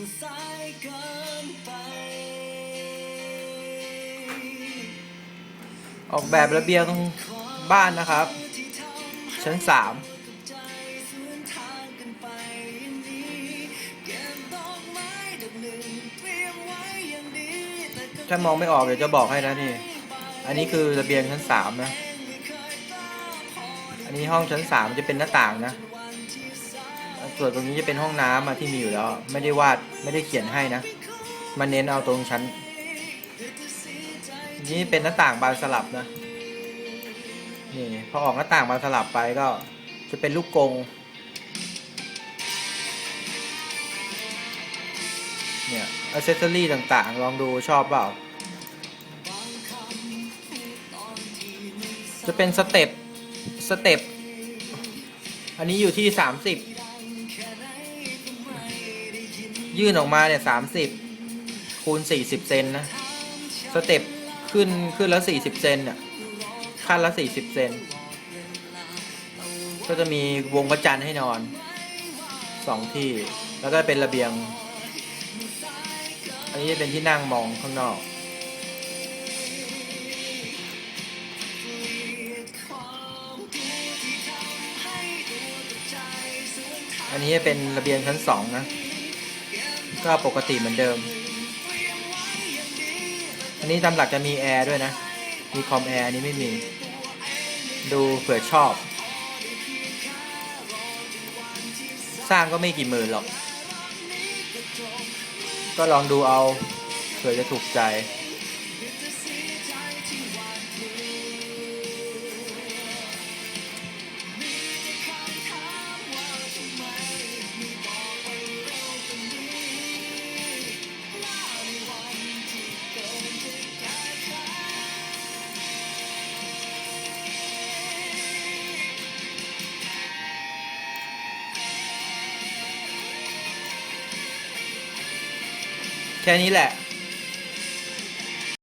มันสายเกินไป ออกแบบระเบียงบ้านนะครับ ชั้นสามถ้ามองไม่ออกเดี๋ยวจะบอกให้นะนี่ อันนี้คือระเบียงชั้นสามนะ อันนี้ห้องชั้นสามจะเป็นหน้าต่างนะ ส่วนตรงนี้จะเป็นห้องน้ำมาที่มีอยู่แล้ว ไม่ได้วาดไม่ได้เขียนให้นะมันเน้นเอาตรงชั้น นี่เป็นหน้าต่างบานสลับนะนี่พอออกหน้าต่างบานสลับไปก็จะเป็นลูกกงเนี่ยอัเซสซอรี่ต่างๆ ลองดูชอบเปล่า จะเป็นสเต็ป สเต็ป อันนี้อยู่ที่ 30 ยื่นออกมาเนี่ยสามสิบคูณสี่สิบเซนนะ สเต็ปขึ้นขึ้นแล้วสี่สิบเซนอะขั้นละสี่สิบเซนก็จะมีวงพระจันทร์ให้นอนสองที่ แล้วก็เป็นระเบียง อันนี้จะเป็นที่นั่งมองข้างนอกอันนี้จะเป็นระเบียงชั้นสองนะ ก็ปกติเหมือนเดิม อันนี้ตามหลักจะมีแอร์ด้วยนะ มีคอมแอร์อันนี้ไม่มี ดูเผื่อชอบ สร้างก็ไม่กี่หมื่นหรอก ก็ลองดูเอาเผื่อจะถูกใจ แค่นี้แหละ